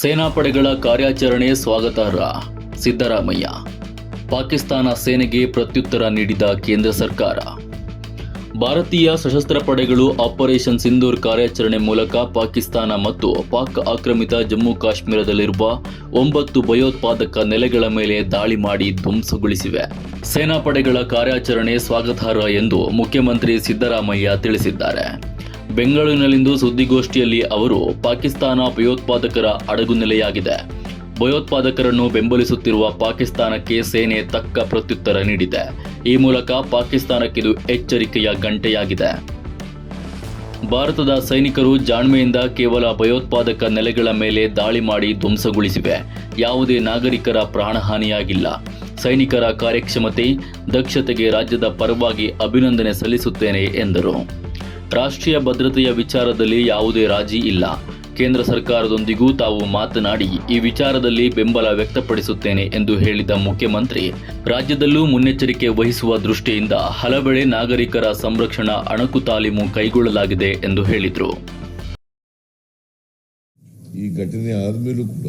ಸೇನಾಪಡೆಗಳ ಕಾರ್ಯಾಚರಣೆ ಸ್ವಾಗತಾರ್ಹ. ಸಿದ್ದರಾಮಯ್ಯ. ಪಾಕಿಸ್ತಾನ ಸೇನೆಗೆ ಪ್ರತ್ಯುತ್ತರ ನೀಡಿದ ಕೇಂದ್ರ ಸರ್ಕಾರ. ಭಾರತೀಯ ಸಶಸ್ತ್ರ ಪಡೆಗಳು ಆಪರೇಷನ್ ಸಿಂಧೂರ್ ಕಾರ್ಯಾಚರಣೆ ಮೂಲಕ ಪಾಕಿಸ್ತಾನ ಮತ್ತು ಪಾಕ್ ಆಕ್ರಮಿತ ಜಮ್ಮು ಕಾಶ್ಮೀರದಲ್ಲಿರುವ ಒಂಬತ್ತು ಭಯೋತ್ಪಾದಕ ನೆಲೆಗಳ ಮೇಲೆ ದಾಳಿ ಮಾಡಿ ಧ್ವಂಸಗೊಳಿಸಿವೆ. ಸೇನಾಪಡೆಗಳ ಕಾರ್ಯಾಚರಣೆ ಸ್ವಾಗತಾರ್ಹ ಎಂದು ಮುಖ್ಯಮಂತ್ರಿ ಸಿದ್ದರಾಮಯ್ಯ ತಿಳಿಸಿದ್ದಾರೆ. ಬೆಂಗಳೂರಿನಲ್ಲಿಂದು ಸುದ್ದಿಗೋಷ್ಠಿಯಲ್ಲಿ ಅವರು ಪಾಕಿಸ್ತಾನ ಭಯೋತ್ಪಾದಕರ ಅಡಗುನೆಲೆಯಾಗಿದೆ ಭಯೋತ್ಪಾದಕರನ್ನು ಬೆಂಬಲಿಸುತ್ತಿರುವ ಪಾಕಿಸ್ತಾನಕ್ಕೆ ಸೇನೆ ತಕ್ಕ ಪ್ರತ್ಯುತ್ತರ ನೀಡಿದೆ. ಈ ಮೂಲಕ ಪಾಕಿಸ್ತಾನಕ್ಕಿದು ಎಚ್ಚರಿಕೆಯ ಗಂಟೆಯಾಗಿದೆ. ಭಾರತದ ಸೈನಿಕರು ಜಾಣ್ಮೆಯಿಂದ ಕೇವಲ ಭಯೋತ್ಪಾದಕ ನೆಲೆಗಳ ಮೇಲೆ ದಾಳಿ ಮಾಡಿ ಧ್ವಂಸಗೊಳಿಸಿವೆ. ಯಾವುದೇ ನಾಗರಿಕರ ಪ್ರಾಣಹಾನಿಯಾಗಿಲ್ಲ. ಸೈನಿಕರ ಕಾರ್ಯಕ್ಷಮತೆ, ದಕ್ಷತೆಗೆ ರಾಜ್ಯದ ಪರವಾಗಿ ಅಭಿನಂದನೆ ಸಲ್ಲಿಸುತ್ತೇನೆ ಎಂದರು. ರಾಷ್ಟ್ರೀಯ ಭದ್ರತೆಯ ವಿಚಾರದಲ್ಲಿ ಯಾವುದೇ ರಾಜಿ ಇಲ್ಲ. ಕೇಂದ್ರ ಸರ್ಕಾರದೊಂದಿಗೂ ತಾವು ಮಾತನಾಡಿ, ಈ ವಿಚಾರದಲ್ಲಿ ಬೆಂಬಲ ವ್ಯಕ್ತಪಡಿಸುತ್ತೇನೆ ಎಂದು ಹೇಳಿದ ಮುಖ್ಯಮಂತ್ರಿ, ರಾಜ್ಯದಲ್ಲೂ ಮುನ್ನೆಚ್ಚರಿಕೆ ವಹಿಸುವ ದೃಷ್ಟಿಯಿಂದ ಹಲವೆಡೆ ನಾಗರಿಕರ ಸಂರಕ್ಷಣಾ ಅಣಕು ತಾಲೀಮು ಕೈಗೊಳ್ಳಲಾಗಿದೆ ಎಂದು ಹೇಳಿದರು. ಈ ಘಟನೆ ಆದಮೇಲೂ ಕೂಡ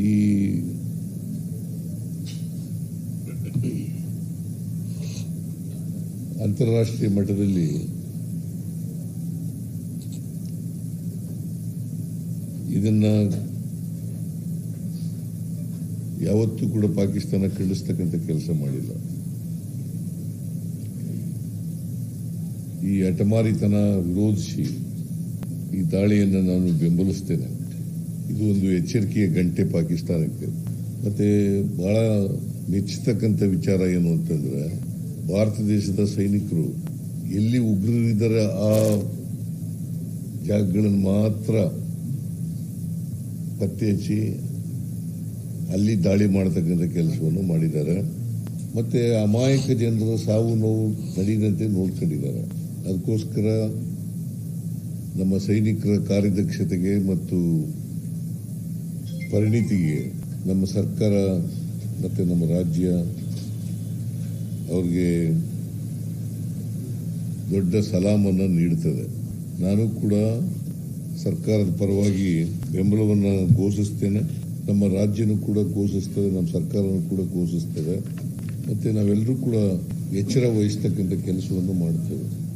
ಈ ಅಂತಾರಾಷ್ಟ್ರೀಯ ಮಟ್ಟದಲ್ಲಿ ಇದನ್ನ ಯಾವತ್ತೂ ಕೂಡ ಪಾಕಿಸ್ತಾನ ಖಂಡಿಸ್ತಕ್ಕಂಥ ಕೆಲಸ ಮಾಡಿಲ್ಲ. ಈ ಅಟಮಾರಿತನ ವಿರೋಧಿಸಿ ಈ ದಾಳಿಯನ್ನು ನಾನು ಬೆಂಬಲಿಸ್ತೇನೆ. ಇದು ಒಂದು ಎಚ್ಚರಿಕೆಯ ಗಂಟೆ ಪಾಕಿಸ್ತಾನಕ್ಕೆ. ಮತ್ತೆ ಬಹಳ ಮೆಚ್ಚತಕ್ಕಂಥ ವಿಚಾರ ಏನು ಅಂತಂದ್ರೆ, ಭಾರತ ದೇಶದ ಸೈನಿಕರು ಎಲ್ಲಿ ಉಗ್ರರಿದ್ದಾರೆ ಆ ಜಾಗಗಳನ್ನು ಮಾತ್ರ ಪತ್ತೆ ಹಚ್ಚಿ ಅಲ್ಲಿ ದಾಳಿ ಮಾಡತಕ್ಕಂಥ ಕೆಲಸವನ್ನು ಮಾಡಿದ್ದಾರೆ. ಮತ್ತೆ ಅಮಾಯಕ ಜನರ ಸಾವು ನೋವು ನಡೆಯದಂತೆ ನೋಡ್ಕೊಂಡಿದ್ದಾರೆ. ಅದಕ್ಕೋಸ್ಕರ ನಮ್ಮ ಸೈನಿಕರ ಕಾರ್ಯದಕ್ಷತೆಗೆ ಮತ್ತು ಪರಿಣಿತಿಗೆ ನಮ್ಮ ಸರ್ಕಾರ ಮತ್ತು ನಮ್ಮ ರಾಜ್ಯ ಅವ್ರಿಗೆ ದೊಡ್ಡ ಸಲಾಮನ್ನು ನೀಡುತ್ತದೆ ನಾನು ಕೂಡ ಸರ್ಕಾರದ ಪರವಾಗಿ ಬೆಂಬಲವನ್ನು ಘೋಷಿಸ್ತೇನೆ. ನಮ್ಮ ರಾಜ್ಯನೂ ಕೂಡ ಘೋಷಿಸ್ತದೆ, ನಮ್ಮ ಸರ್ಕಾರನೂ ಕೂಡ ಘೋಷಿಸ್ತದೆ. ಮತ್ತು ನಾವೆಲ್ಲರೂ ಕೂಡ ಎಚ್ಚರ ವಹಿಸ್ತಕ್ಕಂಥ ಕೆಲಸವನ್ನು ಮಾಡ್ತೇವೆ.